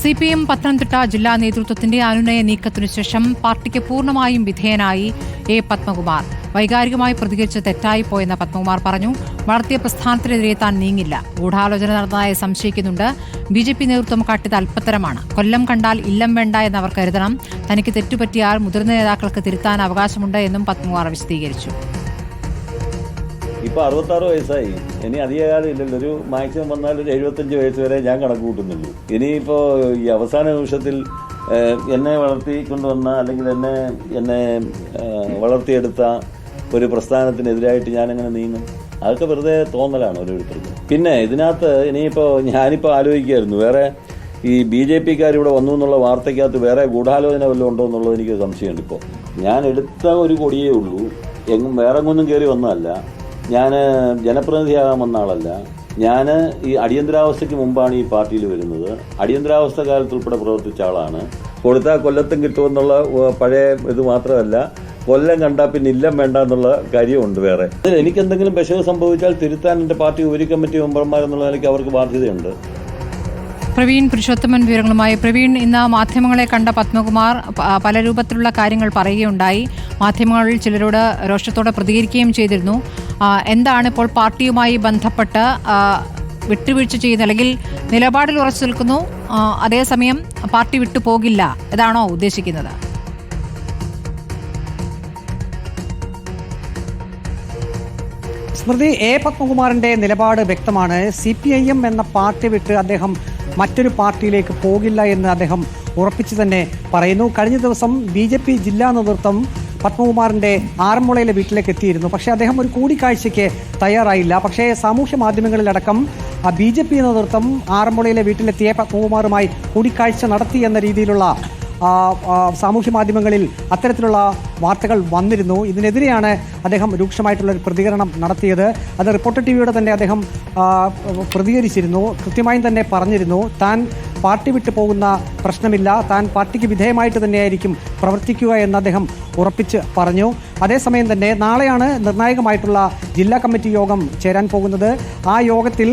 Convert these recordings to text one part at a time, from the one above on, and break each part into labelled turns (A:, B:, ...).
A: C P M Pathanamthitta ജില്ലാ നേതൃത്വത്തിന്റെ അനുനയ നീക്കത്തിനു ശേഷം പാർട്ടിക്ക് പൂർണമായും വിധേയനായി എ പത്മകുമാർ. വൈകാരികമായി പ്രതികരിച്ച് തെറ്റായി പോയെന്ന് പത്മകുമാർ പറഞ്ഞു. വളർത്തിയ പ്രസ്ഥാനത്തിനെതിരെ താൻ നീങ്ങില്ല. ഗൂഢാലോചന നടന്നതായി സംശയിക്കുന്നുണ്ട്. ബി ജെ പി നേതൃത്വം കാട്ടിയത് അല്പത്തരമാണ്. കൊല്ലം കണ്ടാൽ ഇല്ലം വേണ്ട എന്നവർ കരുതണം. തനിക്ക് തെറ്റുപറ്റിയാൽ മുതിർന്ന നേതാക്കൾക്ക് തിരുത്താൻ അവകാശമുണ്ട് എന്നും പത്മകുമാർ വിശദീകരിച്ചു.
B: ഇപ്പൊ അറുപത്താറ് വയസ്സായി. ഇനി അധികകാലം ഇല്ലല്ലോ ഒരു മാക്സിമം വന്നാൽ ഒരു എഴുപത്തഞ്ച് വയസ്സ് വരെ ഞാൻ കണക്ക് കൂട്ടുന്നുള്ളൂ. ഇനിയിപ്പോ ഈ അവസാന നിമിഷത്തിൽ എന്നെ വളർത്തി കൊണ്ടുവന്ന അല്ലെങ്കിൽ എന്നെ എന്നെ വളർത്തിയെടുത്ത ഒരു പ്രസ്ഥാനത്തിനെതിരായിട്ട് ഞാനെങ്ങനെ നീങ്ങും? അതൊക്കെ വെറുതെ തോന്നലാണ് ഓരോരുത്തർക്കും. പിന്നെ ഇതിനകത്ത് ഇനിയിപ്പോ ഞാനിപ്പോ ആലോചിക്കായിരുന്നു വേറെ ഈ ബി ജെ പിക്കാർ ഇവിടെ വന്നു എന്നുള്ള വാർത്തയ്ക്കകത്ത് വേറെ ഗൂഢാലോചന വല്ലതും ഉണ്ടോ എന്നുള്ളത് എനിക്ക് സംശയമുണ്ട് ഇപ്പോൾ ഞാൻ എടുത്ത ഒരു കൊടിയേ ഉള്ളൂ. എങ്ങും വേറെ ഒന്നും കയറി വന്നതല്ല. ഞാൻ ജനപ്രതിനിധിയാകാൻ വന്ന ആളല്ല. ഞാൻ ഈ അടിയന്തരാവസ്ഥയ്ക്ക് മുമ്പാണ് ഈ പാർട്ടിയിൽ വരുന്നത്. അടിയന്തരാവസ്ഥ കാലത്ത് ഉൾപ്പെടെ പ്രവർത്തിച്ച ആളാണ്. കൊടുത്താൽ കൊല്ലത്തും കിട്ടുമെന്നുള്ള പഴയ ഇത് മാത്രമല്ല കൊല്ലം കണ്ടാൽ പിന്നെ ഇല്ലം വേണ്ട എന്നുള്ള കാര്യമുണ്ട് വേറെ. അതിൽ എനിക്ക് എന്തെങ്കിലും പെശക് സംഭവിച്ചാൽ തിരുത്താൻ എന്റെ പാർട്ടി ഉപരി കമ്മിറ്റി മെമ്പർമാരെന്നുള്ള നിലയ്ക്ക് അവർക്ക് ബാധ്യതയുണ്ട്.
A: പ്രവീൺ പുരുഷോത്തമൻ വിവരങ്ങളുമായി പ്രവീൺ ഇന്ന് മാധ്യമങ്ങളെ കണ്ട പത്മകുമാർ പല രൂപത്തിലുള്ള കാര്യങ്ങൾ പറയുകയുണ്ടായി. മാധ്യമങ്ങളിൽ ചിലരോട് രോഷത്തോടെ പ്രതികരിക്കുകയും ചെയ്തിരുന്നു. എന്താണ് ഇപ്പോൾ പാർട്ടിയുമായി ബന്ധപ്പെട്ട് വിട്ടുവീഴ്ച ചെയ്യുന്ന അല്ലെങ്കിൽ നിലപാടിൽ ഉറച്ചു നിൽക്കുന്നു? അതേസമയം പാർട്ടി വിട്ടുപോകില്ല ഇതാണോ ഉദ്ദേശിക്കുന്നത്?
C: സ്മൃതി എ പത്മകുമാറിന്റെ നിലപാട് വ്യക്തമാണ്. സി പി ഐ എം എന്ന പാർട്ടി വിട്ട് അദ്ദേഹം മറ്റൊരു പാർട്ടിയിലേക്ക് പോകില്ല എന്ന് അദ്ദേഹം ഉറപ്പിച്ചു തന്നെ പറയുന്നു. കഴിഞ്ഞ ദിവസം ബി ജെ പി ജില്ലാ നേതൃത്വം പത്മകുമാറിന്റെ ആറന്മുളയിലെ വീട്ടിലേക്ക് എത്തിയിരുന്നു. പക്ഷേ അദ്ദേഹം ഒരു കൂടിക്കാഴ്ചയ്ക്ക് തയ്യാറായില്ല. പക്ഷേ സാമൂഹ്യ മാധ്യമങ്ങളിലടക്കം ബി ജെ പി നേതൃത്വം ആറന്മുളയിലെ വീട്ടിലെത്തിയ പത്മകുമാറുമായി കൂടിക്കാഴ്ച നടത്തി എന്ന രീതിയിലുള്ള സാമൂഹ്യ മാധ്യമങ്ങളിൽ അത്തരത്തിലുള്ള വാർത്തകൾ വന്നിരുന്നു. ഇതിനെതിരെയാണ് അദ്ദേഹം രൂക്ഷമായിട്ടുള്ള ഒരു പ്രതികരണം നടത്തിയത്. അത് റിപ്പോർട്ടർ ടി വിയുടെ തന്നെ അദ്ദേഹം പ്രതികരിച്ചിരുന്നു. കൃത്യമായും തന്നെ പറഞ്ഞിരുന്നു. താൻ പാർട്ടി വിട്ടു പോകുന്ന പ്രശ്നമില്ല. താൻ പാർട്ടിക്ക് വിധേയമായിട്ട് തന്നെയായിരിക്കും പ്രവർത്തിക്കുക എന്ന് അദ്ദേഹം ഉറപ്പിച്ച് പറഞ്ഞു. അതേസമയം തന്നെ നാളെയാണ് നിർണായകമായിട്ടുള്ള ജില്ലാ കമ്മിറ്റി യോഗം ചേരാൻ പോകുന്നത്. ആ യോഗത്തിൽ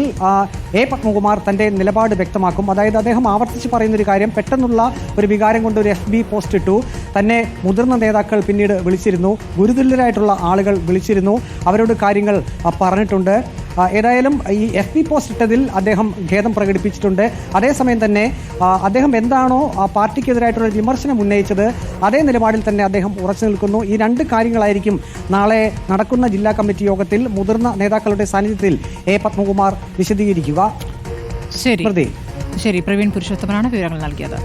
C: എ പത്മകുമാർ തന്റെ നിലപാട് വ്യക്തമാക്കും. അതായത് അദ്ദേഹം ആവർത്തിച്ച് പറയുന്നൊരു കാര്യം പെട്ടെന്നുള്ള ഒരു വികാരം കൊണ്ട് ഒരു എഫ് ബി പോസ്റ്റ് ഇട്ടു. തന്നെ മുതിർന്ന നേതാക്കൾ പിന്നീട് വിളിച്ചിരുന്നു. ഗുരുതുല്യരായിട്ടുള്ള ആളുകൾ വിളിച്ചിരുന്നു. അവരോട് കാര്യങ്ങൾ പറഞ്ഞിട്ടുണ്ട്. ഏതായാലും ഈ എഫ് ബി പോസ്റ്റ് ഇട്ടതിൽ അദ്ദേഹം ഖേദം പ്രകടിപ്പിച്ചിട്ടുണ്ട്. അതേസമയം തന്നെ അദ്ദേഹം എന്താണോ ആ പാർട്ടിക്കെതിരായിട്ടുള്ള വിമർശനം ഉന്നയിച്ചത് അതേ നിലപാടിൽ തന്നെ അദ്ദേഹം ഉറച്ചു നിൽക്കുന്നു. ഈ രണ്ട് കാര്യങ്ങളായിരിക്കും നാളെ നടക്കുന്ന ജില്ലാ കമ്മിറ്റി യോഗത്തിൽ മുതിർന്ന നേതാക്കളുടെ സാന്നിധ്യത്തിൽ എ പത്മകുമാർ വിശദീകരിക്കുക.
A: ശരി. ശരി പ്രവീൺ പുരുഷോത്തമനാണ് വിവരങ്ങൾ നൽകിയത്.